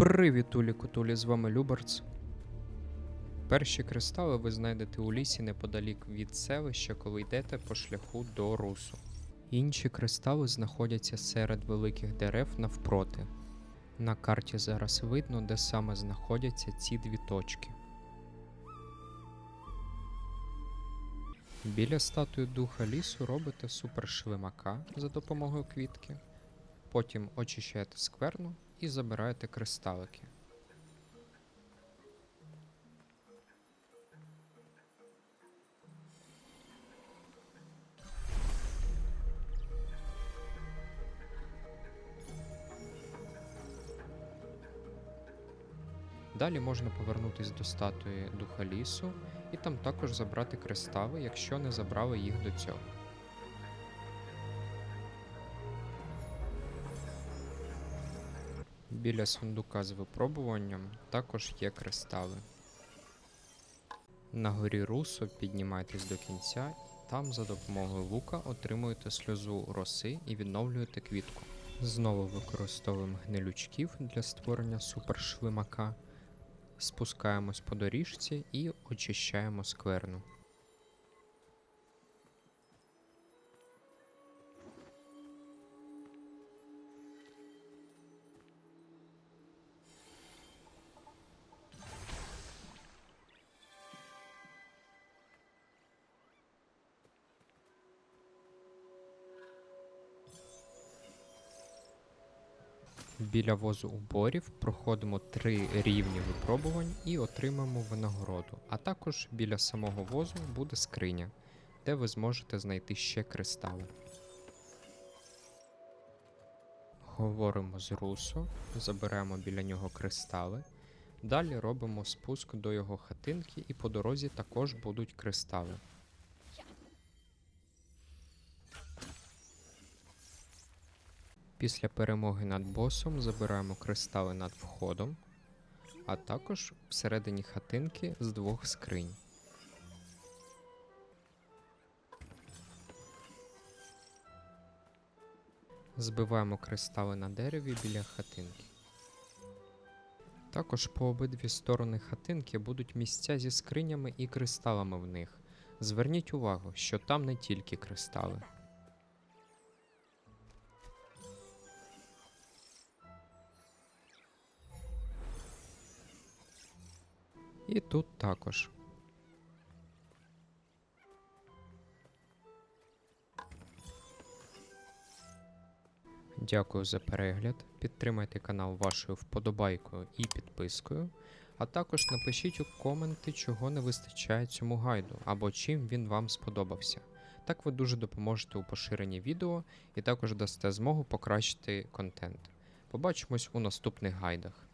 Привіт, Улі Кутулі, з вами Любарц. Перші кристали ви знайдете у лісі неподалік від селища, коли йдете по шляху до русу. Інші кристали знаходяться серед великих дерев навпроти. На карті зараз видно, де саме знаходяться ці дві точки. Біля статуї духа лісу робите супершвимака за допомогою квітки. Потім очищаєте скверну і забираєте кристалики. Далі можна повернутися до статуї духа лісу і там також забрати кристали, якщо не забрали їх до цього. Біля сундука з випробуванням також є кристали. На горі Русо піднімайтесь до кінця, там за допомогою лука отримуєте сльозу роси і відновлюєте квітку. Знову використовуємо гнилючків для створення супершвимака. Спускаємось по доріжці і очищаємо скверну. Біля возу уборів проходимо три рівні випробувань і отримаємо винагороду. А також біля самого возу буде скриня, де ви зможете знайти ще кристали. Говоримо з Русо, забираємо біля нього кристали. Далі робимо спуск до його хатинки, і по дорозі також будуть кристали. Після перемоги над босом забираємо кристали над входом, а також всередині хатинки з двох скринь. Збиваємо кристали на дереві біля хатинки. Також по обидві сторони хатинки будуть місця зі скринями і кристалами в них. Зверніть увагу, що там не тільки кристали. І тут також. Дякую за перегляд. Підтримайте канал вашою вподобайкою і підпискою. А також напишіть у коменти, чого не вистачає цьому гайду або чим він вам сподобався. Так ви дуже допоможете у поширенні відео і також дасте змогу покращити контент. Побачимось у наступних гайдах.